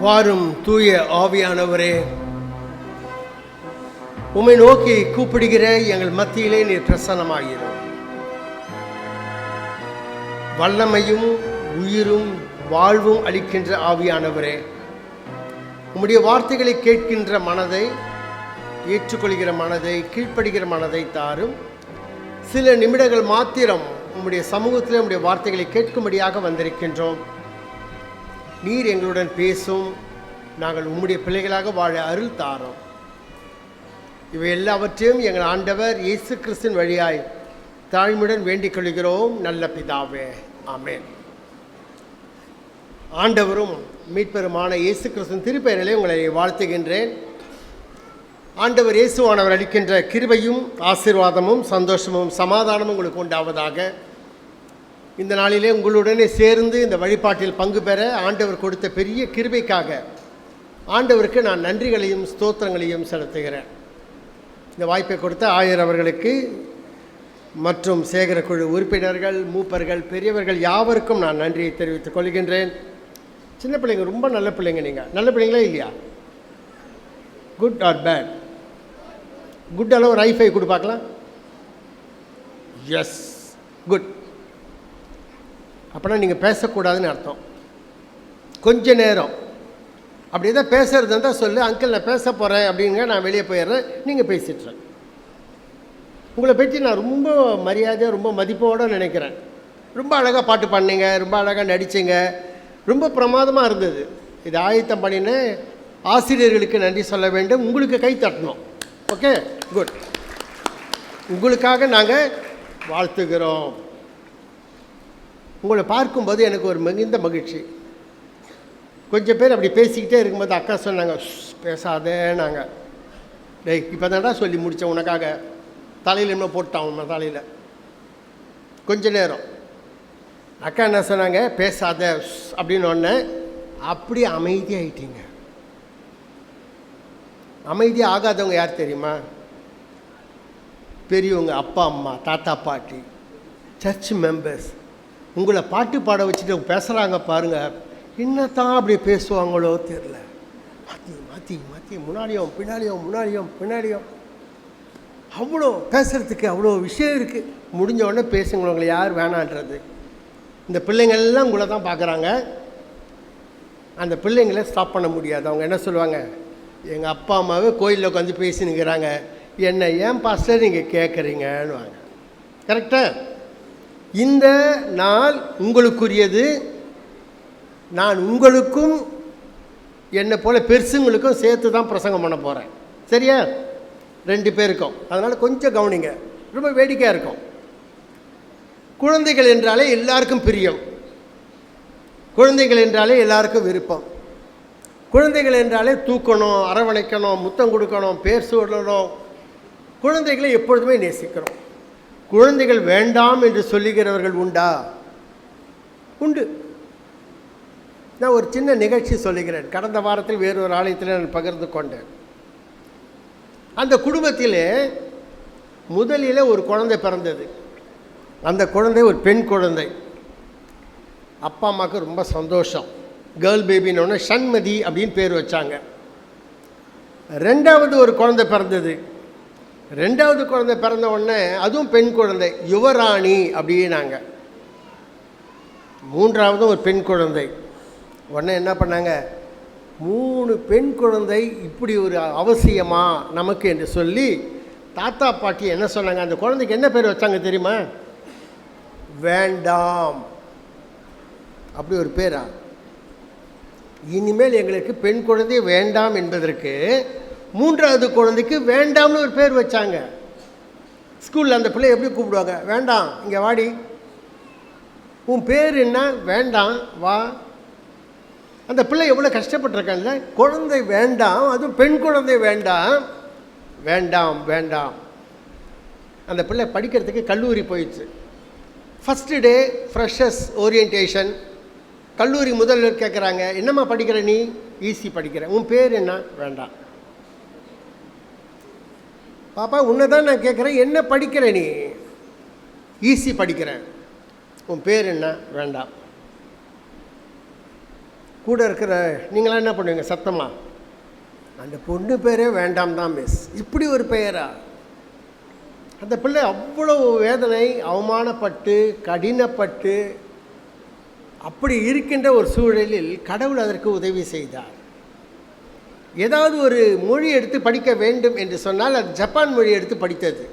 வாரும் தூய ஆவியானவரே உம்மை நோக்கி கூப்பிடுகிற எங்கள் மத்தியிலே நீர் பிரசன்னமாகிறோம் வல்லமையும் உயிரும் வாழ்வும் அளிக்கின்ற ஆவியானவரே உம்முடைய வார்த்தைகளை கேட்கின்ற மனதை ஏற்றுக்கொள்கிற மனதை கீழ்ப்படுகிற மனதை தாரும். சில நிமிடங்கள் மாத்திரம் உம்முடைய சமூகத்தில் உம்முடைய வார்த்தைகளை கேட்கும்படியாக வந்திருக்கின்றோம். நீர் எங்களுடன் பேசும் நாங்கள் உம்முடைய பிள்ளைகளாக வாழ அருள் தாரோம். இவை எல்லாவற்றையும் எங்கள் ஆண்டவர் இயேசு கிறிஸ்தின் வழியாய் தாழ்மையுடன் வேண்டிக் கொள்கிறோம். நல்ல பிதாவே ஆமேன். ஆண்டவரும் மீட்பெருமான இயேசு கிறிஸ்துவின் திருப்பெயரிலே உங்களை வாழ்த்துகின்றேன். ஆண்டவர் இயேசுவானவர் அளிக்கின்ற கிருபையும் ஆசீர்வாதமும் சந்தோஷமும் சமாதானமும் உங்களுக்கு உண்டாவதாக. இந்த நாளிலே உங்களுடனே சேர்ந்து இந்த வழிபாட்டில் பங்கு பெற ஆண்டவர் கொடுத்த பெரிய கிருபைக்காக ஆண்டவருக்கு நான் நன்றிகளையும் ஸ்தோத்திரங்களையும் செலுத்துகிறேன். இந்த வாய்ப்பை கொடுத்த ஆயர் அவர்களுக்கு மற்றும் சேகரக்குழு உறுப்பினர்கள் மூப்பர்கள் பெரியவர்கள் யாவருக்கும் நான் நன்றியை தெரிவித்துக் கொள்கின்றேன். சின்ன பிள்ளைங்க ரொம்ப நல்ல பிள்ளைங்க நீங்கள் நல்ல பிள்ளைங்களா இல்லையா? குட் ஆர் பேட் குட் அளவு ஒரு ஐஃபை கொடு பார்க்கலாம். எஸ் குட் அப்படின்னா நீங்கள் பேசக்கூடாதுன்னு அர்த்தம். கொஞ்ச நேரம். அப்படி எதாவது பேசுறது இருந்தால் சொல்லு அங்கிள் நான் பேச போகிறேன் அப்படிங்க நான் வெளியே போயிடுறேன். நீங்கள் பேசிட்டுறேன் உங்களை பற்றி நான் ரொம்ப மரியாதையாக ரொம்ப மதிப்போடு நினைக்கிறேன். ரொம்ப அழகாக பாட்டு பண்ணிங்க ரொம்ப அழகாக நடிச்சிங்க. ரொம்ப பிரமாதமாக இருந்தது. இது ஆயத்தம் பண்ணினேன் ஆசிரியர்களுக்கு நன்றி சொல்ல வேண்டும். உங்களுக்கு கை தட்டணும். ஓகே குட் உங்களுக்காக நாங்கள் வாழ்த்துகிறோம். உங்களை பார்க்கும்போது எனக்கு ஒரு மிகுந்த மகிழ்ச்சி. கொஞ்சம் பேர் அப்படி பேசிக்கிட்டே இருக்கும்போது அக்கா சொன்னாங்க பேசாதேனாங்க பேசாதே டேய் இப்போ தான்டா சொல்லி முடித்தேன் உனக்காக. தலையில் என்ன போட்டான் உன் தலையில். கொஞ்ச நேரம். அக்கா என்ன சொன்னாங்க பேசாத அப்படின்னு ஒன்று அப்படி அமைதியாகிட்டீங்க அமைதி ஆகாதவங்க யார் தெரியுமா? பெரியவங்க அப்பா அம்மா தாத்தா பாட்டி சர்ச் மெம்பர்ஸ் உங்களை பாட்டு பாட வச்சுட்டு பேசுகிறாங்க பாருங்க. என்னத்தான் அப்படி பேசுவாங்களோ தெரில மாற்றி மாற்றி மாற்றி முன்னாடியும் பின்னாடியும் முன்னாடியும் பின்னாடியும். அவ்வளோ பேசுகிறதுக்கு அவ்வளோ விஷயம் இருக்குது முடிஞ்ச உடனே பேசுங்க உங்களை யார் வேணான்றது. இந்த பிள்ளைங்கள்லாம் உங்களை தான் பார்க்குறாங்க. அந்த பிள்ளைங்கள ஸ்டாப் பண்ண முடியாது. அவங்க என்ன சொல்லுவாங்க? எங்கள் அப்பா அம்மாவே கோயிலில் உட்காந்து பேசினுக்கிறாங்க என்ன ஏன் பாஸ்டர் நீங்கள் கேட்குறீங்கன்னு கரெக்டாக இந்த நாள் உங்களுக்குரியது. நான் உங்களுக்கும் என்னை போல் பெருசுங்களுக்கும் சேர்த்து தான் பிரசங்கம் பண்ண போகிறேன் சரியா? ரெண்டு பேருக்கும் அதனால் கொஞ்சம் கவனிங்க. ரொம்ப வேடிக்கையாக இருக்கும். குழந்தைகள் என்றாலே எல்லாருக்கும் பிரியம். குழந்தைகள் என்றாலே எல்லாருக்கும் விருப்பம். குழந்தைகள் என்றாலே தூக்கணும் அரவணைக்கணும் முத்தம் கொடுக்கணும் பேர் சொல்லணும் குழந்தைகளை எப்பொழுதுமே நேசிக்கிறோம். குழந்தைகள் வேண்டாம் என்று சொல்லுகிறவர்கள் உண்டா? உண்டு. நான் ஒரு சின்ன நிகழ்ச்சி சொல்லுகிறேன். கடந்த வாரத்தில் வேறொரு ஆலயத்தில் நான் பகிர்ந்து கொண்டேன். அந்த குடும்பத்தில் முதலில் ஒரு குழந்தை பிறந்தது. அந்த குழந்தை ஒரு பெண் குழந்தை. அப்பா அம்மாவுக்கு ரொம்ப சந்தோஷம். கேர்ள் பேபின்னு சண்மதி அப்படின்னு பேர் வச்சாங்க. ரெண்டாவது ஒரு குழந்தை பிறந்தது. ரெண்டாவது குழந்தை பிறந்த உடனே அதுவும் பெண் குழந்தை யுவராணி அப்படின்னாங்க. மூன்றாவதும் ஒரு பெண் குழந்தை. உடனே என்ன பண்ணாங்க? மூணு பெண் குழந்தை இப்படி ஒரு அவசியமா நமக்கு என்று சொல்லி தாத்தா பாட்டி என்ன சொன்னாங்க? அந்த குழந்தைக்கு என்ன பேர் வச்சாங்க தெரியுமா? வேண்டாம். அப்படி ஒரு பேரா? இனிமேல் எங்களுக்கு பெண் குழந்தை வேண்டாம் என்பதற்கு மூன்றாவது குழந்தைக்கு வேண்டாம்னு ஒரு பேர் வச்சாங்க. ஸ்கூலில் அந்த பிள்ளை எப்படி கூப்பிடுவாங்க? வேண்டாம் இங்கே வாடி. உன் பேர் என்ன? வேண்டாம் வா. அந்த பிள்ளை எவ்வளோ கஷ்டப்பட்டிருக்காங்கல்ல குழந்தை வேண்டாம் அதுவும் பெண் குழந்தை வேண்டாம். வேண்டாம் வேண்டாம். அந்த பிள்ளை படிக்கிறதுக்கு கல்லூரி போயிடுச்சு. ஃபஸ்ட்டு டே ஃப்ரெஷஸ் ஓரியன்டேஷன் கல்லூரி முதல்வர் கேட்குறாங்க என்னம்மா படிக்கிற நீ? ஈஸி படிக்கிற உன் பேர் என்ன? வேண்டாம். பாப்பா உன்னை தான் நான் கேட்குறேன் என்ன படிக்கிற நீ? ஈஸி படிக்கிறேன். உன் பேர் என்ன? வேண்டாம். கூட இருக்கிற நீங்களாம் என்ன பண்ணுவீங்க சத்தமாக அந்த பொண்ணு பேரே வேண்டாம் தான் மிஸ் இப்படி ஒரு பெயரா? அந்த பிள்ளை அவ்வளவு வேதனை அவமானப்பட்டு கடினப்பட்டு அப்படி இருக்கின்ற ஒரு சூழலில் கடவுள் அதற்கு உதவி செய்தார். ஏதாவது ஒரு மொழி எடுத்து படிக்க வேண்டும் என்று சொன்னால் அது ஜப்பான் மொழி எடுத்து படித்தது.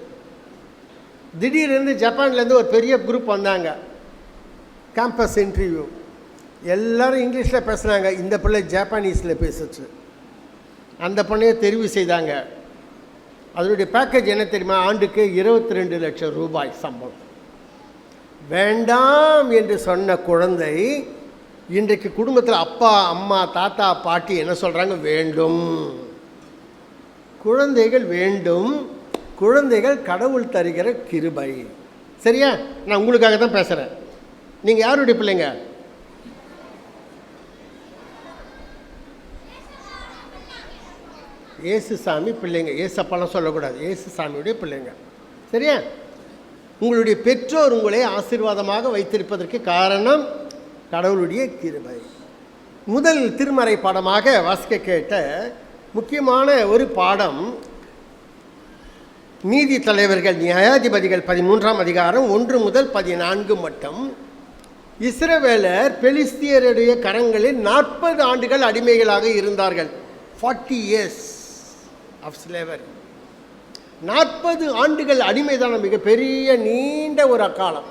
திடீரென்று ஜப்பான்லேருந்து ஒரு பெரிய குரூப் வந்தாங்க. கேம்பஸ் இன்டர்வியூ எல்லாரும் இங்கிலீஷில் பேசுகிறாங்க இந்த பிள்ளை ஜப்பானீஸில் பேசுச்சு. அந்த பொண்ணையை தெரிவு செய்தாங்க. அதனுடைய பேக்கேஜ் என்ன தெரியுமா? ஆண்டுக்கு இருபத்தி ரெண்டு லட்சம் ரூபாய் சம்பளம். வேண்டாம் என்று சொன்ன குழந்தை இன்றைக்கு குடும்பத்தில் அப்பா அம்மா தாத்தா பாட்டி என்ன சொல்கிறாங்க வேண்டும். குழந்தைகள் வேண்டும். குழந்தைகள் கடவுள் தருகிற கிருபை. சரியா? நான் உங்களுக்காக தான் பேசுகிறேன் நீங்கள் யாருடைய பிள்ளைங்க? ஏசு சாமி பிள்ளைங்க. ஏசப்பாலாம் சொல்லக்கூடாது. ஏசு சாமியுடைய பிள்ளைங்க. சரியா? உங்களுடைய பெற்றோர் உங்களை ஆசீர்வாதமாக வைத்திருப்பதற்கு காரணம் கடவுளுடைய கிருபை. முதல் திருமறை பாடமாக வாசிக்க கேட்ட முக்கியமான ஒரு பாடம் நீதி தலைவர்கள் நியாயாதிபதிகள் பதிமூன்றாம் அதிகாரம் ஒன்று முதல் பதினான்கு மட்டும். இஸ்ரவேலர் பெலிஸ்தியருடைய கரங்களில் நாற்பது ஆண்டுகள் அடிமைகளாக இருந்தார்கள். ஃபார்ட்டி இயர்ஸ் ஆஃப் ஸ்லேவர் நாற்பது ஆண்டுகள் அடிமைதான மிகப்பெரிய நீண்ட ஒரு அக்காலம்.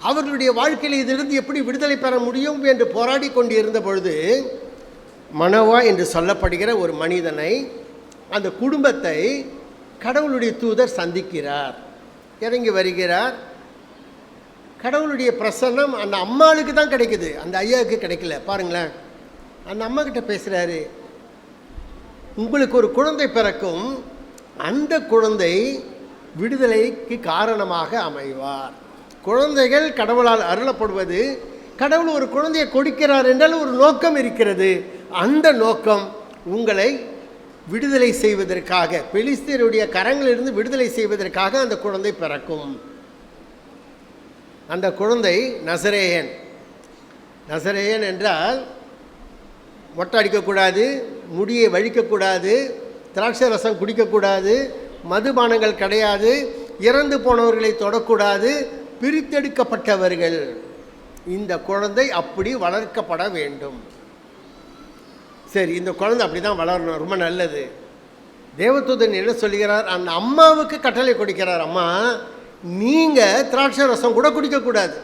அவர்களுடைய வாழ்க்கையில் இதிலிருந்து எப்படி விடுதலை பெற முடியும் என்று போராடி கொண்டு இருந்த பொழுது மனவா என்று சொல்லப்படுகிற ஒரு மனிதனை அந்த குடும்பத்தை கடவுளுடைய தூதர் சந்திக்கிறார். இறங்கி வருகிறார். கடவுளுடைய பிரசன்னம் அந்த அம்மாளுக்கு தான் கிடைக்குது. அந்த ஐயாவுக்கு கிடைக்கல. பாருங்களேன். அந்த அம்மா கிட்ட பேசுகிறாரு உங்களுக்கு ஒரு குழந்தை பிறக்கும் அந்த குழந்தை விடுதலைக்கு காரணமாக அமைவார். குழந்தைகள் கடவுளால் அருளப்படுவது கடவுள் ஒரு குழந்தையை கொடுக்கிறார் என்றால் ஒரு நோக்கம் இருக்கிறது. அந்த நோக்கம் உங்களை விடுதலை செய்வதற்காக பெலிஸ்தீருடைய கரங்களிலிருந்து விடுதலை செய்வதற்காக அந்த குழந்தை பிறக்கும். அந்த குழந்தை நசரேயன். நசரேயன் என்றால் மொட்டை அடிக்கக்கூடாது முடியை வழிக்கக்கூடாது திராட்சை ரசம் குடிக்கக்கூடாது மதுபானங்கள் கிடையாது இறந்து போனவர்களை தொடக்கூடாது பிரித்தெடுக்கப்பட்டவர்கள். இந்த குழந்தை அப்படி வளர்க்கப்பட வேண்டும். சரி இந்த குழந்தை அப்படி தான் வளரணும் ரொம்ப நல்லது. தேவதூதன் என்ன சொல்கிறார் அந்த அம்மாவுக்கு கட்டளை கொடுக்கிறார் அம்மா நீங்கள் திராட்சை ரசம் கூட குடிக்கக்கூடாது.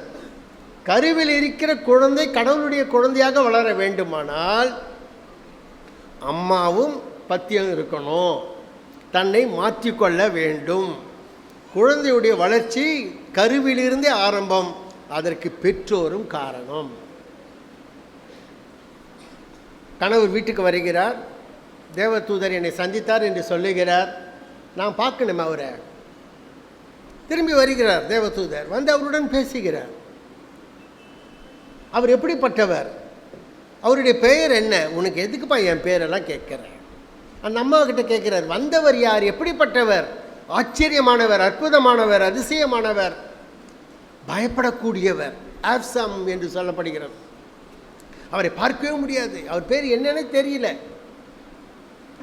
கருவில் இருக்கிற குழந்தை கடவுளுடைய குழந்தையாக வளர வேண்டுமானால் அம்மாவும் பத்தியம் இருக்கணும். தன்னை மாற்றிக்கொள்ள வேண்டும். குழந்தையுடைய வளர்ச்சி கருவிலிருந்தே ஆரம்பம். அதற்கு பெற்றோரும் காரணம். கணவர் வீட்டுக்கு வருகிறார். தேவதூதர் என்னை சந்தித்தார் என்று சொல்லுகிறார். நான் பார்க்கணும் அவரை. திரும்பி வருகிறார் தேவதூதர். வந்து அவருடன் பேசுகிறார். அவர் எப்படிப்பட்டவர்? அவருடைய பெயர் என்ன? உனக்கு எதுக்குப்பா என் பேரெல்லாம் கேட்குறேன் அந்த அம்மா கேட்குறார் வந்தவர் யார்? எப்படிப்பட்டவர்? ஆச்சரியமானவர் அற்புதமானவர் அதிசயமானவர் பயப்படக்கூடியவர் ஆப்சம் என்று சொல்லப்படுகிறது அவரை பார்க்கவே முடியாது. அவர் பேர் என்னன்னு தெரியல.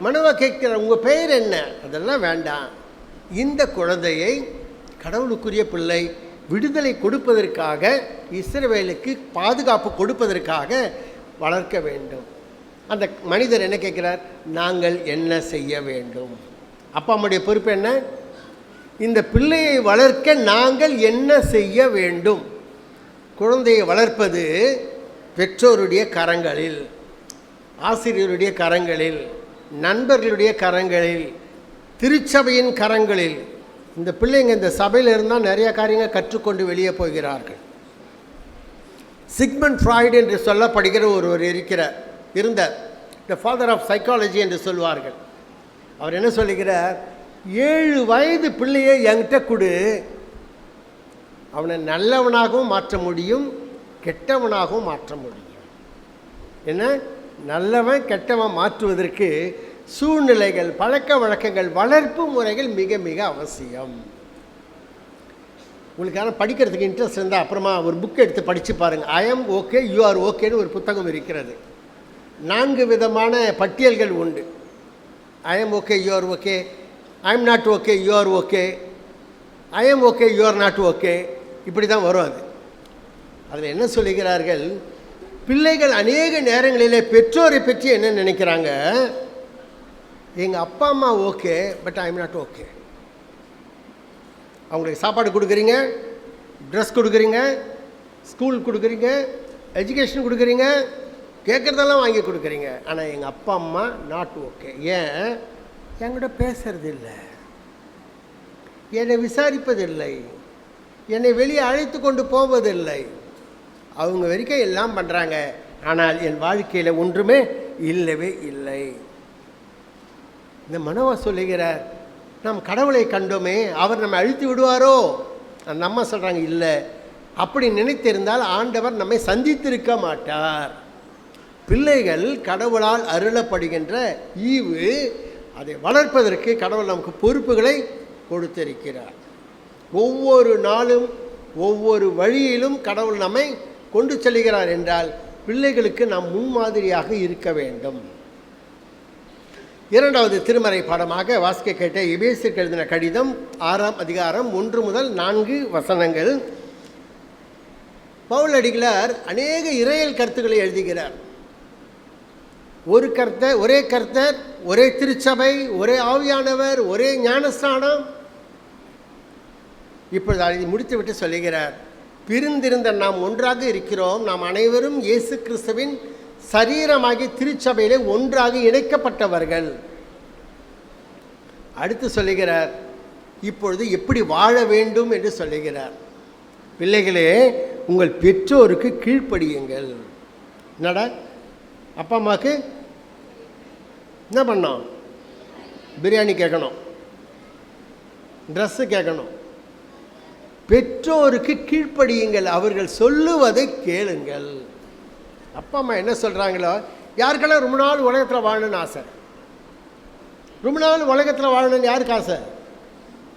மனவா கேட்கிறார் உங்கள் பெயர் என்ன? அதெல்லாம் வேண்டாம். இந்த குழந்தையை கடவுளுக்குரிய பிள்ளை விடுதலை கொடுப்பதற்காக இஸ்ரவேலுக்கு பாதுகாப்பு கொடுப்பதற்காக வளர்க்க வேண்டும். அந்த மனிதர் என்ன கேட்கிறார்? நாங்கள் என்ன செய்ய வேண்டும்? அப்பா அம்மாவுடைய பொறுப்பு என்ன? இந்த பிள்ளையை வளர்க்க நாங்கள் என்ன செய்ய வேண்டும்? குழந்தையை வளர்ப்பது பெற்றோருடைய கரங்களில் ஆசிரியருடைய கரங்களில் நண்பர்களுடைய கரங்களில் திருச்சபையின் கரங்களில். இந்த பிள்ளைங்க இந்த சபையில் இருந்தால் நிறைய காரியங்கள் கற்றுக்கொண்டு வெளியே போகிறார்கள். சிக்மண்ட் ஃப்ராய்டு என்று சொல்லப்படுகிற ஒருவர் இருக்கிறார் இருந்தார் த ஃபாதர் ஆஃப் சைக்காலஜி என்று சொல்வார்கள். அவர் என்ன சொல்லுகிறார்? ஏழு வயது பிள்ளையை என்கிட்ட கொடு. அவனை நல்லவனாகவும் மாற்ற முடியும் கெட்டவனாகவும் மாற்ற முடியும். என்ன? நல்லவன் கெட்டவன் மாற்றுவதற்கு சூழ்நிலைகள் பழக்க வழக்கங்கள் வளர்ப்பு முறைகள் மிக மிக அவசியம். உங்களுக்கு ஆனால் படிக்கிறதுக்கு இன்ட்ரெஸ்ட் இருந்தால் அப்புறமா ஒரு புக் எடுத்து படித்து பாருங்கள் I am okay you are ஓகேன்னு ஒரு புத்தகம் இருக்கிறது. நான்கு விதமான பட்டியல்கள் உண்டு. I am okay you are okay I am not okay you are okay I am okay you are not okay இப்படி தான் வரும் அது. அதில் என்ன சொல்லுகிறார்கள்? பிள்ளைகள் அநேக நேரங்களிலே பெற்றோரை பற்றி என்ன நினைக்கிறாங்க? எங்கள் அப்பா அம்மா okay but I am not okay அவங்களுக்கு சாப்பாடு கொடுக்குறீங்க ட்ரெஸ் கொடுக்குறீங்க ஸ்கூல் கொடுக்குறீங்க எஜுகேஷன் கொடுக்குறீங்க கேட்குறதெல்லாம் வாங்கி கொடுக்குறீங்க. ஆனால் எங்கள் அப்பா அம்மா நாட் ஓகே ஏன்? என்கிட்ட பேசுறது இல்லை என்னை விசாரிப்பதில்லை. என்னை வெளியே அழைத்து கொண்டு போவதில்லை. அவங்க வரைக்கும் எல்லாம் பண்ணுறாங்க ஆனால் என் வாழ்க்கையில் ஒன்றுமே இல்லவே இல்லை. இந்த மனவா சொல்லுகிறார் நாம் கடவுளை கண்டோமே அவர் நம்மை அழித்து விடுவாரோ? அந்த அம்மா சொல்கிறாங்க இல்லை. அப்படி நினைத்திருந்தால் ஆண்டவர் நம்மை சந்தித்திருக்க மாட்டார். பிள்ளைகள் கடவுளால் அருளப்படுகின்ற ஈவு அதை வளர்ப்பதற்கு கடவுள் நமக்கு பொறுப்புகளை கொடுத்திருக்கிறார். ஒவ்வொரு நாளும் ஒவ்வொரு வழியிலும் கடவுள் நம்மை கொண்டு செல்கிறார் என்றால் பிள்ளைகளுக்கு நாம் முன்மாதிரியாக இருக்க வேண்டும். இரண்டாவது திருமறை பாடமாக வாசிக்க கேட்ட எபேசிற்கு எழுதின கடிதம் ஆறாம் அதிகாரம் ஒன்று முதல் நான்கு வசனங்கள். பவுல் அடிகளார் அநேக இறையல் கருத்துக்களை எழுதுகிறார். ஒரு கர்த்தர் ஒரே கர்த்தர் ஒரே திருச்சபை ஒரே ஆவியானவர் ஒரே ஞானஸ்தானம். இப்பொழுது அதை முடித்துவிட்டு சொல்லுகிறார் பிரிந்திருந்த நாம் ஒன்றாக இருக்கிறோம். நாம் அனைவரும் இயேசு கிறிஸ்துவின் சரீரமாகி திருச்சபையிலே ஒன்றாக இணைக்கப்பட்டவர்கள். அடுத்து சொல்லுகிறார் இப்பொழுது எப்படி வாழ வேண்டும்? என்று சொல்லுகிறார். பிள்ளைகளே உங்கள் பெற்றோருக்கு கீழ்ப்படியுங்கள். என்னடா? அப்பா அம்மாவுக்கு என்ன பண்ணோம்? பிரியாணி கேட்கணும். ட்ரெஸ்ஸு கேட்கணும். பெற்றோருக்கு கீழ்ப்படியுங்கள். அவர்கள் சொல்லுவதை கேளுங்கள். அப்பா அம்மா என்ன சொல்கிறாங்களோ யாருக்கெல்லாம் ரொம்ப நாள் உலகத்தில் வாழணும்னு ஆசை? ரொம்ப நாள் உலகத்தில் வாழணும்னு யாருக்கு ஆசை?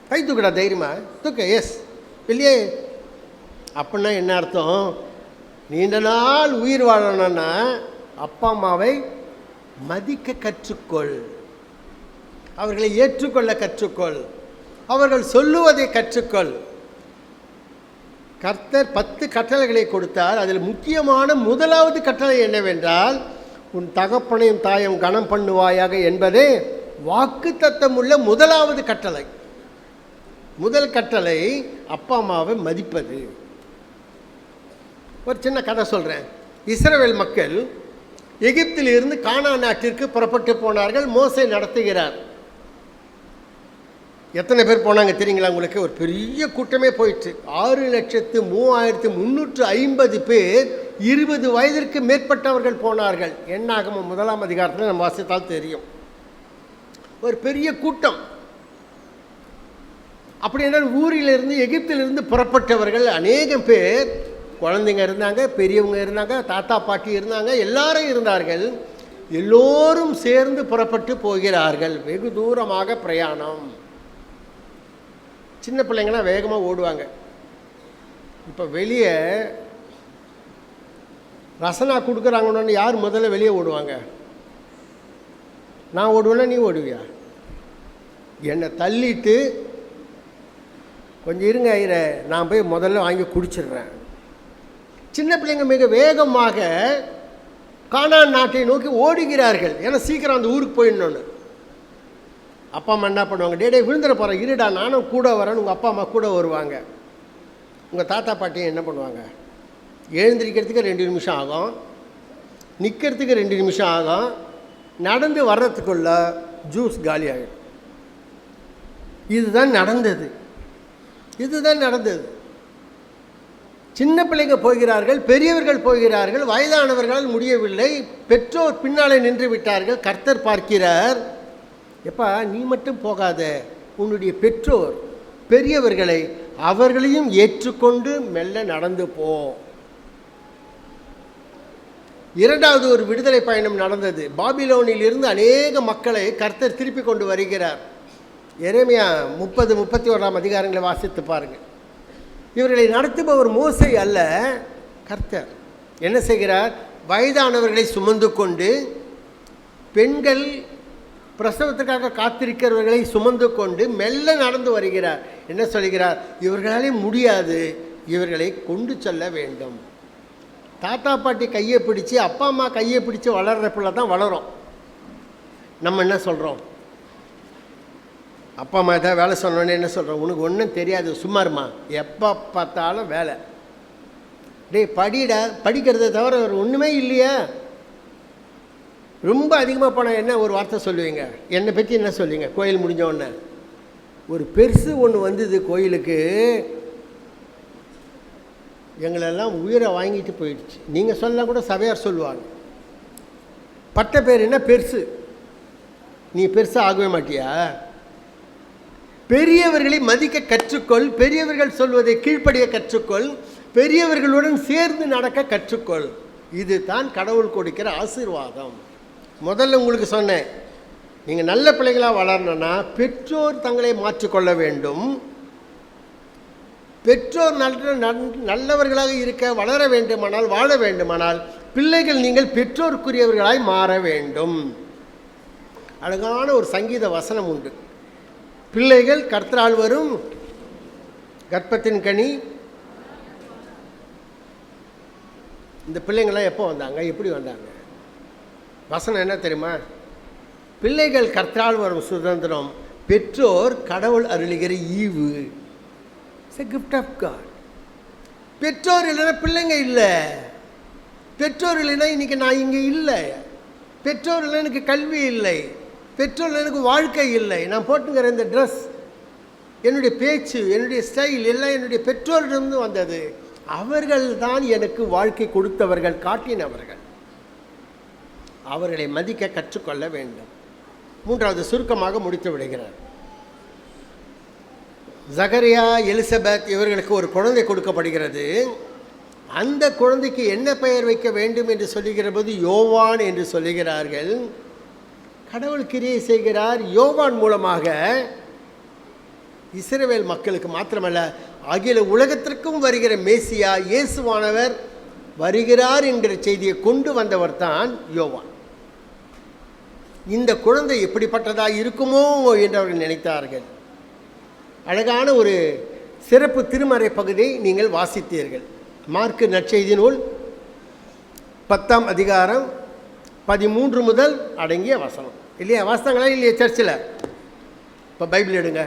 கை தூக்கடா தைரியமாக தூக்க எஸ் இல்லையே அப்படின்னா என்ன அர்த்தம்? நீண்ட நாள் உயிர் வாழணும்னா அப்பா அம்மாவை மதிக்க கற்றுக்கொள். அவர்களை ஏற்றுக்கொள்ள கற்றுக்கொள். அவர்கள் சொல்லுவதை கற்றுக்கொள். கர்த்தர் பத்து கட்டளைகளை கொடுத்தார். அதில் முக்கியமான முதலாவது கட்டளை என்னவென்றால் உன் தகப்பனையும் தாயும் கனம் பண்ணுவாயாக என்பதே வாக்கு தத்தமுள்ள முதலாவது கட்டளை. முதல் கட்டளை அப்பா அம்மாவை மதிப்பது. ஒரு சின்ன கதை சொல்கிறேன் இஸ்ரேல் மக்கள் எகிப்தில் இருந்து கானா நாட்டிற்கு புறப்பட்டு போனார்கள். மோசை நடத்துகிறார். எத்தனை பேர் போனாங்க தெரியுங்களா உங்களுக்கு? ஒரு பெரிய கூட்டமே போயிடுச்சு ஆறு லட்சத்து மூவாயிரத்து முந்நூற்று ஐம்பது பேர் இருபது வயதிற்கு மேற்பட்டவர்கள் போனார்கள். என்னாகும் முதலாம் அதிகாரத்தில் நம்ம வாசித்தால் தெரியும். ஒரு பெரிய கூட்டம். அப்படி என்றால் ஊரிலிருந்து எகிப்திலிருந்து புறப்பட்டவர்கள் அநேகம் பேர் குழந்தைங்க இருந்தாங்க பெரியவங்க இருந்தாங்க தாத்தா பாட்டி இருந்தாங்க எல்லாரும் இருந்தார்கள். எல்லோரும் சேர்ந்து புறப்பட்டு போகிறார்கள். வெகு தூரமாக பிரயாணம். சின்ன பிள்ளைங்களாம் வேகமாக ஓடுவாங்க. இப்போ வெளியே ரசனா கொடுக்குறாங்கன்னு யார் முதல்ல வெளியே ஓடுவாங்க? நான் ஓடுவேன்னா நீ ஓடுவியா? என்னை தள்ளிட்டு கொஞ்சம் இருங்க ஐயர நான் போய் முதல்ல வாங்கி குடிச்சிடுறேன். சின்ன பிள்ளைங்க மிக வேகமாக காணான் நாட்டை நோக்கி ஓடுகிறார்கள். ஏன்னா சீக்கிரம் அந்த ஊருக்கு போயிடணுன்னு அப்பா அம்மா என்ன பண்ணுவாங்க? டே டே விழுந்துட போகிறேன் இருடா நானும் கூட வரேன்னு உங்கள் அப்பா அம்மா கூட வருவாங்க. உங்கள் தாத்தா பாட்டியும் என்ன பண்ணுவாங்க? எழுந்திரிக்கிறதுக்கு ரெண்டு நிமிஷம் ஆகும். நிற்கிறதுக்கு ரெண்டு நிமிஷம் ஆகும். நடந்து வர்றதுக்குள்ள ஜூஸ் காலி ஆகிடும் இதுதான் நடந்தது. இதுதான் நடந்தது. சின்ன பிள்ளைங்க போகிறார்கள் பெரியவர்கள் போகிறார்கள் வயதானவர்களால் முடியவில்லை. பெற்றோர் பின்னாலே நின்று விட்டார்கள். கர்த்தர் பார்க்கிறார். எப்பா நீ மட்டும் போகாத. உன்னுடைய பெற்றோர் பெரியவர்களை அவர்களையும் ஏற்றுக்கொண்டு மெல்ல நடந்து போ. இரண்டாவது ஒரு விடுதலை பயணம் நடந்தது. பாபிலோனில் இருந்து அநேக மக்களை கர்த்தர் திருப்பி கொண்டு வருகிறார். எரேமியா முப்பது முப்பத்தி ஓராம் அதிகாரங்களை வாசித்து பாருங்கள் இவர்களை நடத்துபவர் மோசை அல்ல கர்த்தர். என்ன செய்கிறார்? வயதானவர்களை சுமந்து கொண்டு பெண்கள் பிரசவத்துக்காக காத்திருக்கிறவர்களை சுமந்து கொண்டு மெல்ல நடந்து வருகிறார். என்ன சொல்கிறார்? இவர்களாலே முடியாது. இவர்களை கொண்டு செல்ல வேண்டும். தாத்தா பாட்டி கையை பிடிச்சி அப்பா அம்மா கையை பிடிச்சி வளர்கிற பிள்ளை தான் வளரும். நம்ம என்ன சொல்கிறோம் அப்பா அம்மா ஏதாவது வேலை சொன்னோன்னே என்ன சொல்கிறோம் உனக்கு ஒன்றும் தெரியாது. சும்மாருமா எப்போ பார்த்தாலும் வேலை. டேய் படிடா. படிக்கிறத தவிர ஒன்றுமே இல்லையா. ரொம்ப அதிகமாக போனால் என்ன ஒரு வார்த்தை சொல்லுவீங்க? என்னை பற்றி என்ன சொல்லுவீங்க? கோயில் முடிஞ்சோடனே ஒரு பெருசு ஒன்று வந்தது கோயிலுக்கு. எங்களெல்லாம் உயிரை வாங்கிட்டு போயிடுச்சு. நீங்கள் சொல்ல கூட சபையார் சொல்லுவாங்க. பட்ட பேர் என்ன? பெருசு. நீ பெருசாக ஆகவே மாட்டியா? பெரியவர்களை மதிக்க கற்றுக்கொள். பெரியவர்கள் சொல்வதை கீழ்ப்படிய கற்றுக்கொள். பெரியவர்களுடன் சேர்ந்து நடக்க கற்றுக்கொள். இது தான் கடவுள் கொடுக்கிற ஆசீர்வாதம். முதல்ல உங்களுக்கு சொன்னேன் நீங்கள் நல்ல பிள்ளைகளாக வளரணும்னா பெற்றோர் தங்களை மாற்றிக்கொள்ள வேண்டும். பெற்றோர் நல்ல நன்- நல்லவர்களாக இருக்க வளர வேண்டுமானால் வாழ வேண்டுமானால் பிள்ளைகள் நீங்கள் பெற்றோருக்குரியவர்களாய் மாற வேண்டும். அழகான ஒரு சங்கீத வசனம் உண்டு. பிள்ளைகள் கர்த்தரால் வரும் கர்ப்பத்தின் கனி. இந்த பிள்ளைங்கள்லாம் எப்போ வந்தாங்க? எப்படி வந்தாங்க? வசனம் என்ன தெரியுமா? பிள்ளைகள் கர்த்தால் வரும் சுதந்திரம் பெற்றோர் கடவுள் அருளிகிற ஈவு. It's a gift of God பெற்றோர் இல்லைன்னா பிள்ளைங்க இல்லை. பெற்றோர் இல்லைன்னா இன்றைக்கி நான் இங்கே இல்லை. பெற்றோர் இல்லை எனக்கு கல்வி இல்லை. பெற்றோர் எனக்கு வாழ்க்கை இல்லை. நான் போட்டுங்கிற இந்த ட்ரெஸ் என்னுடைய பேச்சு என்னுடைய ஸ்டைல் எல்லாம் என்னுடைய பெற்றோரிடமிருந்து வந்தது. அவர்கள் தான் எனக்கு வாழ்க்கை கொடுத்தவர்கள் காட்டினவர்கள். அவர்களை மதிக்க கற்றுக்கொள்ள வேண்டும். மூன்றாவது சுருக்கமாக முடித்து விடுகிறார். ஜகரியா எலிசபெத் இவர்களுக்கு ஒரு குழந்தை கொடுக்கப்படுகிறது. அந்த குழந்தைக்கு என்ன பெயர் வைக்க வேண்டும் என்று சொல்லுகிற போது யோவான் என்று சொல்லுகிறார்கள். கடவுள் கிரியை செய்கிறார். யோவான் மூலமாக இஸ்ரேவேல் மக்களுக்கு மாத்திரமல்ல அகில உலகத்திற்கும் வருகிற மேசியா இயேசுவானவர் வருகிறார் என்கிற செய்தியை கொண்டு வந்தவர் தான் யோவான். இந்த குழந்தை எப்படிப்பட்டதாக இருக்குமோ என்று அவர்கள் நினைத்தார்கள். அழகான ஒரு சிறப்பு திருமறை பகுதியை நீங்கள் வாசித்தீர்கள். மார்க்கு நற்செய்தி நூல் பத்தாம் அதிகாரம் பதிமூன்று முதல் அடங்கிய வசனம். இல்லையா? வாசித்தாங்களா இல்லையா சர்ச்சில் இப்போ பைபிள் எடுங்க.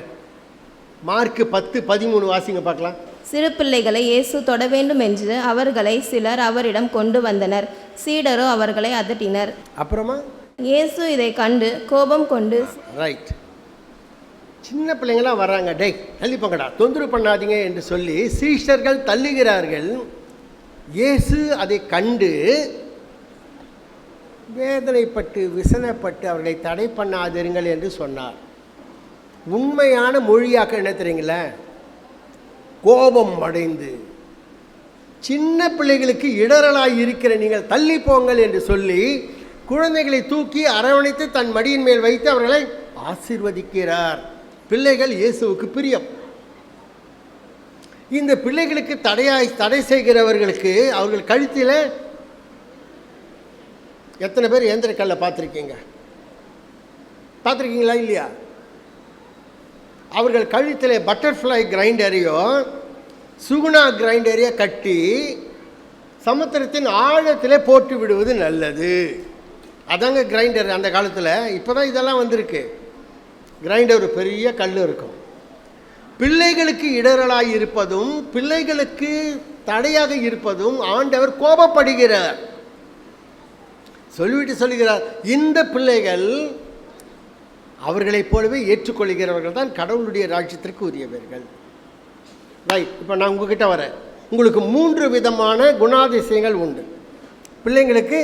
மார்க்கு பத்து பதிமூணு வாசிங்க பார்க்கலாம். சிறு பிள்ளைகளை இயேசு தொட வேண்டும் என்று அவர்களை சிலர் அவரிடம் கொண்டு வந்தனர். சீடரோ அவர்களை அதட்டினர். அப்புறமா இயேசு இதை கண்டு கோபம் கொண்டு ரைட் சின்ன பிள்ளைங்களாம் வர்றாங்க டேய் தள்ளி போங்கடா தொந்தரவு பண்ணாதீங்க என்று சொல்லி சீஷர்கள் தள்ளுகிறார்கள். இயேசு அதை கண்டு வேதனைப்பட்டு விசனப்பட்டு அவர்களை தடை பண்ணாதிருங்கள் என்று சொன்னார். உண்மையான மொழியாக்க என்ன தெரியுங்களே? கோபம் அடைந்து. சின்ன பிள்ளைகளுக்கு இடரலாய் இருக்கிற நீங்கள் தள்ளி போங்கள் என்று சொல்லி குழந்தைகளை தூக்கி அரவணைத்து தன் மடியின் மேல் வைத்து அவர்களை ஆசிர்வதிக்கிறார். பிள்ளைகள் இயேசுவுக்கு பிரியம். இந்த பிள்ளைகளுக்கு தடையாய் தடை செய்கிறவர்களுக்கு அவர்கள் கழுத்தில் எத்தனை பேர் இயந்திரக்கல்ல பார்த்துருக்கீங்க? பார்த்துருக்கீங்களா இல்லையா? அவர்கள் கழுத்தில் பட்டர்ஃப்ளை கிரைண்டரையோ சுகுணா கிரைண்டரையோ கட்டி சமுத்திரத்தின் ஆழத்தில் போட்டு விடுவது நல்லது. அதாங்க கிரைண்டர் அந்த காலத்தில். இப்போ தான் இதெல்லாம் வந்திருக்கு. கிரைண்டர் ஒரு பெரிய கல் இருக்கும். பிள்ளைகளுக்கு இடரலாய் இருப்பதும் பிள்ளைகளுக்கு தடையாக இருப்பதும் ஆண்டவர் கோபப்படுகிறார். சொல்லிவிட்டு சொல்லுகிறார் இந்த பிள்ளைகள் அவர்களைப் போலவே ஏற்றுக்கொள்கிறவர்கள் தான் கடவுளுடைய ராஜ்யத்திற்கு உரியவர்கள். ரைட் இப்போ நான் உங்ககிட்ட வரேன். உங்களுக்கு மூன்று விதமான குணாதிசயங்கள் உண்டு. பிள்ளைங்களுக்கு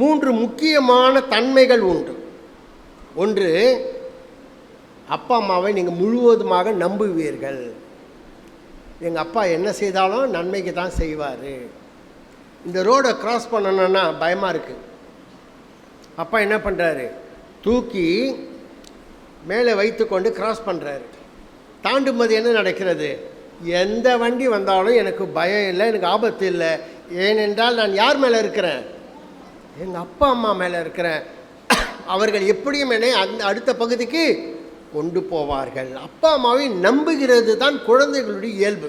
மூன்று முக்கியமான தன்மைகள் உண்டு. ஒன்று அப்பா அம்மாவை நீங்கள் முழுவதுமாக நம்புவீர்கள். எங்கள் அப்பா என்ன செய்தாலும் நன்மைக்கு தான் செய்வார். இந்த ரோடை க்ராஸ் பண்ணணும்னா பயமாக இருக்குது அப்பா என்ன பண்ணுறாரு தூக்கி மேலே வைத்துக்கொண்டு கிராஸ் பண்ணுறாரு தாண்டும்போது என்ன நடக்கிறது? எந்த வண்டி வந்தாலும் எனக்கு பயம் இல்லை எனக்கு ஆபத்து இல்லை. ஏனென்றால் நான் யார் மேலே இருக்கிறேன்? எங்கள் அப்பா அம்மா மேலே இருக்கிறேன் அவர்கள் எப்படியும் என்னை அந்த அடுத்த பகுதிக்கு கொண்டு போவார்கள். அப்பா அம்மாவை நம்புகிறது தான் குழந்தைகளுடைய இயல்பு.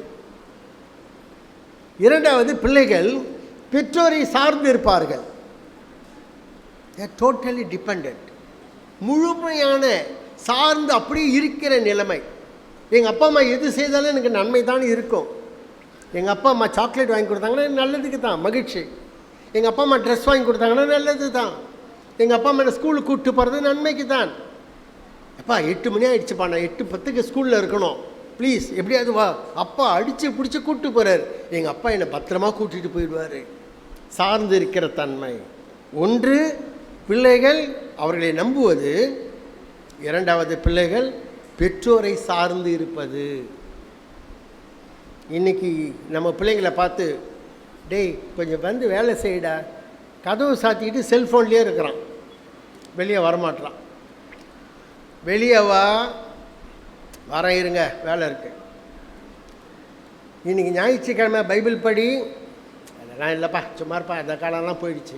இரண்டாவது பிள்ளைகள் பெற்றோரை சார்ந்து இருப்பார்கள். டோட்டலி டிபெண்ட் முழுமையான சார்ந்து அப்படியே இருக்கிற நிலைமை. எங்கள் அப்பா அம்மா எது செய்தாலும் எனக்கு நன்மை தான் இருக்கும். எங்கள் அப்பா அம்மா சாக்லேட் வாங்கி கொடுத்தாங்கன்னா நல்லதுக்கு தான் மகிழ்ச்சி. எங்கள் அப்பா அம்மா ட்ரெஸ் வாங்கி கொடுத்தாங்கன்னா நல்லது தான் எங்கள் அப்பா அம்மா என்னை ஸ்கூலுக்கு கூப்பிட்டு போகிறது நன்மைக்கு தான் அப்பா எட்டு மணி ஆகிடுச்சுப்பா நான் எட்டு பத்துக்கு ஸ்கூலில் இருக்கணும். ப்ளீஸ் எப்படியாவது வா. அப்பா அடித்து பிடிச்சி கூப்பிட்டு போகிறார் எங்கள் அப்பா என்னை பத்திரமா கூட்டிகிட்டு போயிடுவார். சார்ந்து இருக்கிற தன்மை. ஒன்று பிள்ளைகள் அவர்களை நம்புவது. இரண்டாவது பிள்ளைகள் பெற்றோரை சார்ந்து இருப்பது. இன்னைக்கு நம்ம பிள்ளைங்களை பார்த்து டேய் கொஞ்சம் வந்து வேலை செய்யடா. கதவு சாத்திக்கிட்டு செல்ஃபோன்லேயே இருக்கிறான். வெளியே வரமாட்டான் வெளியே வா. வர இருங்க வேலை இருக்குது இன்றைக்கி ஞாயிற்றுக்கிழமை பைபிள் படி. அதெல்லாம் இல்லைப்பா சும்மா இருப்பா அந்த காலம்லாம் போயிடுச்சு.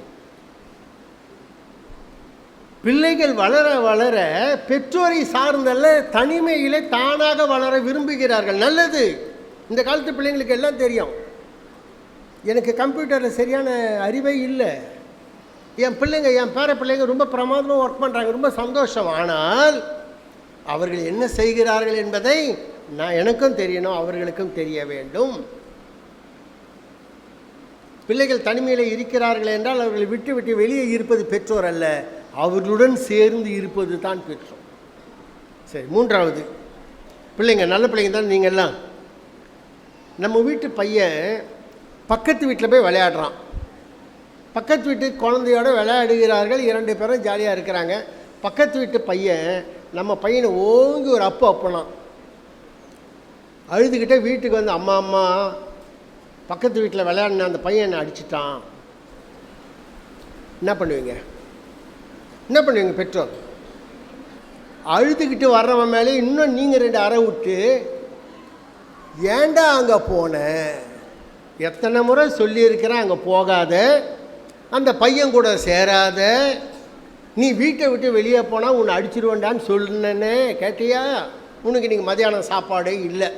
பிள்ளைகள் வளர வளர பெற்றோரை சார்ந்தல்ல தனிமையிலே தானாக வளர விரும்புகிறார்கள். நல்லது. இந்த காலத்து பிள்ளைங்களுக்கு எல்லாம் தெரியும். எனக்கு கம்ப்யூட்டரில் சரியான அறிவே இல்லை. என் பிள்ளைங்க என் பேர பிள்ளைங்க ரொம்ப பிரமாதமாக ஒர்க் பண்ணுறாங்க ரொம்ப சந்தோஷம். ஆனால் அவர்கள் என்ன செய்கிறார்கள் என்பதை நான் எனக்கும் தெரியணும் அவர்களுக்கும் தெரிய வேண்டும். பிள்ளைகள் தனிமையில் இருக்கிறார்கள் என்றால் அவர்களை விட்டு விட்டு வெளியே இருப்பது பெற்றோர் அல்ல அவர்களுடன் சேர்ந்து இருப்பது தான் பெற்றோர். சரி மூன்றாவது. பிள்ளைங்க நல்ல பிள்ளைங்க தான் நீங்கள்லாம். நம்ம வீட்டு பையன் பக்கத்து வீட்டில் போய் விளையாடுறான். பக்கத்து வீட்டு குழந்தையோட விளையாடுகிறார்கள். இரண்டு பேரும் ஜாலியாக இருக்கிறாங்க. பக்கத்து வீட்டு பையன் நம்ம பையனை ஓங்கி ஒரு அப்பு அப்பலாம் அழுதுகிட்டே வீட்டுக்கு வந்து அம்மா அம்மா பக்கத்து வீட்டில் விளையாடின அந்த பையன் என்னை அடிச்சிட்டான். என்ன பண்ணுவீங்க? என்ன பண்ணுவீங்க பெற்றோர்? அழுதுகிட்டு வர்றவன் மேலே இன்னும் நீங்கள் ரெண்டு அறை விட்டு ஏன்டா அங்கே போனேன் எத்தனை முறை சொல்லியிருக்கிறேன் அங்கே போகாத. அந்த பையன் கூட சேராத. நீ வீட்டை விட்டு வெளியே போனால் உன்னை அடிச்சிருவேண்டான்னு சொன்னேனே கேட்டியா? உனக்கு நீங்கள் மதியானம் சாப்பாடே இல்லை.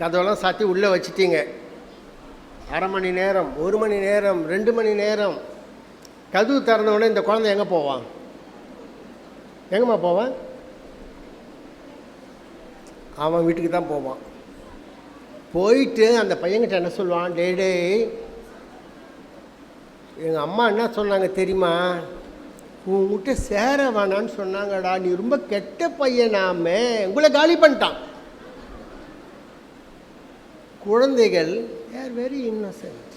கதவெல்லாம் சாத்தி உள்ளே வச்சிட்டீங்க. அரை மணி நேரம் ஒரு மணி நேரம் ரெண்டு மணி நேரம். கதவு திறந்தவுடனே இந்த குழந்தை எங்கே போவான் எங்கம்மா போவான் அவன் வீட்டுக்கு தான் போவான். போயிட்டு அந்த பையன்கிட்ட என்ன சொல்லுவான் டே டே எங்கள் அம்மா என்ன சொன்னாங்க தெரியுமா? உங்ககிட்ட சேர வேணான்னு சொன்னாங்கடா நீ ரொம்ப கெட்ட பையனாமே. உங்களை காலி பண்ணிட்டான். குழந்தைகள் ஏர் வெரி இன்னசென்ட்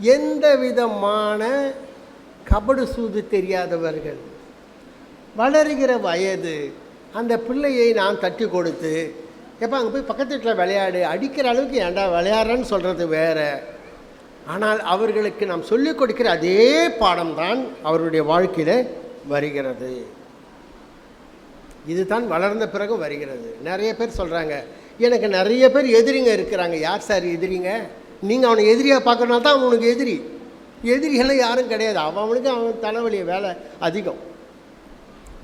எந்த விதமான கபடு சூது தெரியாதவர்கள். வளர்கிற வயது அந்த பிள்ளையை நான் தட்டி கொடுத்து எப்போ அங்கே போய் பக்கத்து வீட்டில் விளையாடு. அடிக்கிற அளவுக்கு ஏன்டா விளையாடுறன்னு சொல்கிறது வேறு. ஆனால் அவர்களுக்கு நாம் சொல்லிக் கொடுக்கிற அதே பாடம்தான் அவருடைய வாழ்க்கையில் வருகிறது. இதுதான் வளர்ந்த பிறகு வருகிறது. நிறைய பேர் சொல்கிறாங்க எனக்கு நிறைய பேர் எதிரிங்க இருக்கிறாங்க. யார் சார் எதிரிங்க? நீங்கள் அவனை எதிரியாக பார்க்கறனால தான் அவனுக்கு எதிரி. எதிரிகள்லாம் யாரும் கிடையாது. அவன் அவனுக்கு அவன் தலைவலிய வேலை அதிகம்.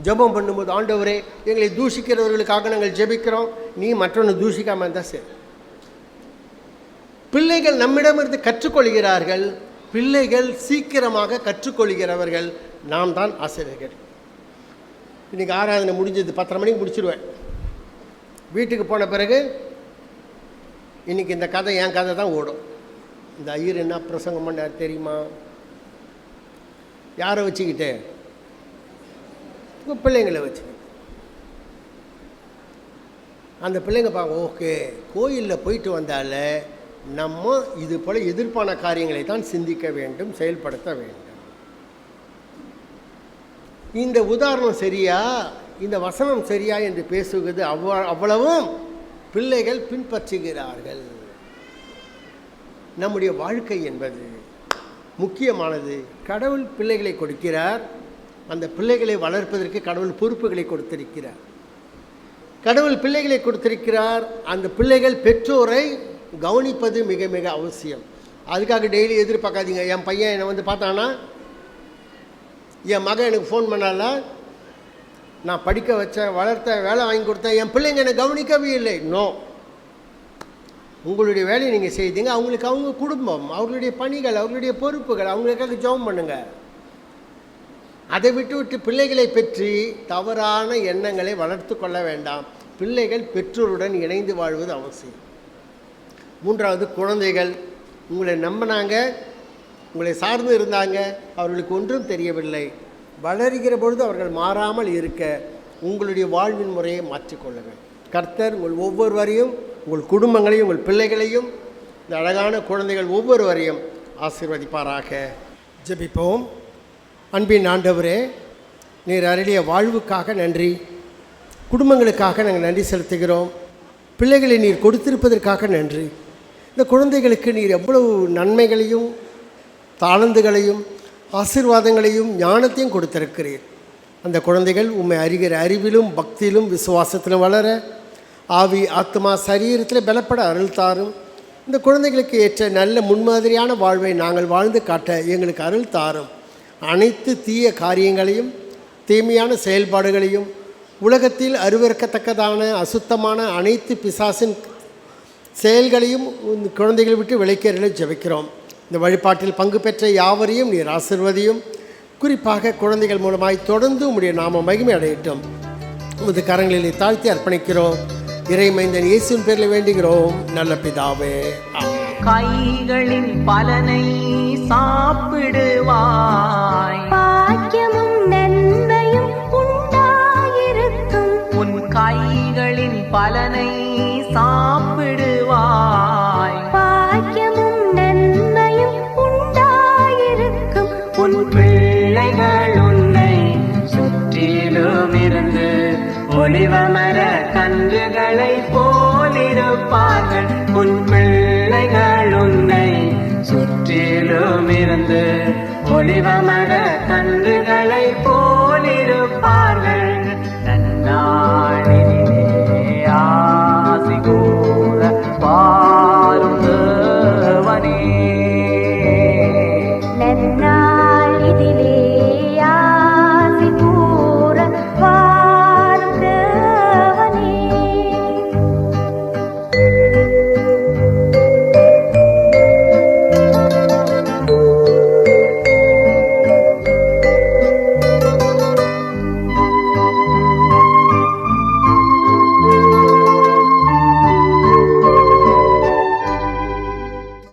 ஜெபம் பண்ணும்போது ஆண்டவரே எங்களை தூஷிக்கிறவர்களுக்காக நாங்கள் ஜெபிக்கிறோம். நீ மற்றொன்று தூஷிக்காமல் இருந்தால் சரி. பிள்ளைகள் நம்மிடமிருந்து கற்றுக்கொள்கிறார்கள். பிள்ளைகள் சீக்கிரமாக கற்றுக்கொள்கிறவர்கள். நாம் தான் ஆசிரியர்கள். இன்றைக்கி ஆராதனை முடிஞ்சது. பத்தரை மணிக்கு முடிச்சிடுவேன் வீட்டுக்கு போன பிறகு இன்றைக்கி இந்த கதை என் கதை தான் ஓடும். இந்த ஐயர் என்ன பிரசங்கம் பண்ணார் தெரியுமா? யாரை வச்சுக்கிட்டு? பிள்ளைங்களை வச்சுக்கிட்டு அந்த பிள்ளைங்க பார்க்க ஓகே கோயிலில் போயிட்டு வந்தால நம்ம இது போல் எதிர்ப்பான காரியங்களை தான் சிந்திக்க வேண்டும் செயல்படுத்த வேண்டும். இந்த உதாரணம் சரியா? இந்த வசனம் சரியா என்று பேசுவது அவ்வ அவ்வளவும் பிள்ளைகள் பின்பற்றுகிறார்கள். நம்முடைய வாழ்க்கை என்பது முக்கியமானது. கடவுள் பிள்ளைகளை கொடுக்கிறார். அந்த பிள்ளைகளை வளர்ப்பதற்கு கடவுள் பொறுப்புகளை கொடுத்திருக்கிறார். கடவுள் பிள்ளைகளை கொடுத்திருக்கிறார். அந்த பிள்ளைகள் பெற்றோரை கவனிப்பது மிக மிக அவசியம். அதுக்காக டெய்லி எதிர்பார்க்காதீங்க. என் பையன் என்னை வந்து பார்த்தானா என் மகன் எனக்கு ஃபோன் பண்ணால நான் படிக்க வச்சேன் வளர்த்தேன் வேலை வாங்கி கொடுத்தேன் என் பிள்ளைங்க என்னை கவனிக்கவே இல்லை. நோ உங்களுடைய வேலையை நீங்கள் செய்தீங்க. அவங்களுக்கு அவங்க குடும்பம் அவர்களுடைய பணிகள் அவர்களுடைய பொறுப்புகள் அவங்களுக்காக ஜெபம் பண்ணுங்கள் அதை விட்டு விட்டு பிள்ளைகளை பற்றி தவறான எண்ணங்களை வளர்த்து கொள்ள வேண்டாம். பிள்ளைகள் பெற்றோருடன் இணைந்து வாழ்வது அவசியம். மூன்றாவது குழந்தைகள். உங்களை நம்பினாங்க உங்களை சார்ந்து இருந்தாங்க அவர்களுக்கு ஒன்றும் தெரியவில்லை. வளர்கிற பொழுது அவர்கள் மாறாமல் இருக்க உங்களுடைய வாழ்வின் முறையை மாற்றிக்கொள்ளுங்கள் கர்த்தர் உங்கள் ஒவ்வொருவரையும் உங்கள் குடும்பங்களையும் உங்கள் பிள்ளைகளையும் இந்த அழகான குழந்தைகள் ஒவ்வொருவரையும் ஆசீர்வதிப்பாராக. ஜெபிப்போம். அன்பின் ஆண்டவரே நீர் அருளிய வாழ்வுக்காக நன்றி. குடும்பங்களுக்காக நாங்கள் நன்றி செலுத்துகிறோம். பிள்ளைகளை நீர் கொடுத்திருப்பதற்காக நன்றி. இந்த குழந்தைகளுக்கு நீர் எவ்வளவு நன்மைகளையும் தாளந்துகளையும் ஆசீர்வாதங்களையும் ஞானத்தையும் கொடுத்திருக்கிறீர். அந்த குழந்தைகள் உண்மை அறிகிற அறிவிலும் பக்தியிலும் விசுவாசத்திலும் வளர ஆவி ஆத்மா சரீரத்தில் பலப்பட அருள் தாரும். இந்த குழந்தைகளுக்கு ஏற்ற நல்ல முன்மாதிரியான வாழ்வை நாங்கள் வாழ்ந்து காட்ட எங்களுக்கு அருள் தாரும். அனைத்து தீய காரியங்களையும் தீமையான செயல்பாடுகளையும் உலகத்தில் அருவருக்கத்தக்கதான அசுத்தமான அனைத்து பிசாசின் செயல்களையும் இந்த குழந்தைகளை விட்டு விளைக்கிறதை ஜெபிக்கிறோம். இந்த வழிபாட்டில் பங்கு பெற்ற யாவரையும் நீர் ஆசிர்வதியும். குறிப்பாக குழந்தைகள் மூலமாய் தொடர்ந்து உம்முடைய நாம மகிமை அடையட்டும். உமது கரங்களில் தாழ்த்தி அர்ப்பணிக்கிறோம். இறைமைந்தன் இயேசுவின் பேரில் வேண்டுகிறோம். நல்ல பிதாவே ஆமென். கைகளின் பலனை சாப்பிடுவாய். பாக்கியமும் நன்மையும் உண்டாயிருக்கும். உன் கைகளின் பலனை சாப்பிடுவாய். பாக்கியமும் நன்மையும் உண்டாயிருக்கும். உன் பிள்ளைகள் உன்னை சுற்றிலும் இருந்து ஒளிவமர கன்றுகளை போலிருப்பார்கள். உன் பிள்ளைகள் உன்னை சுற்றிலும் இருந்து ஒளிவமர கன்றுகளை போலிருப்பார்கள்.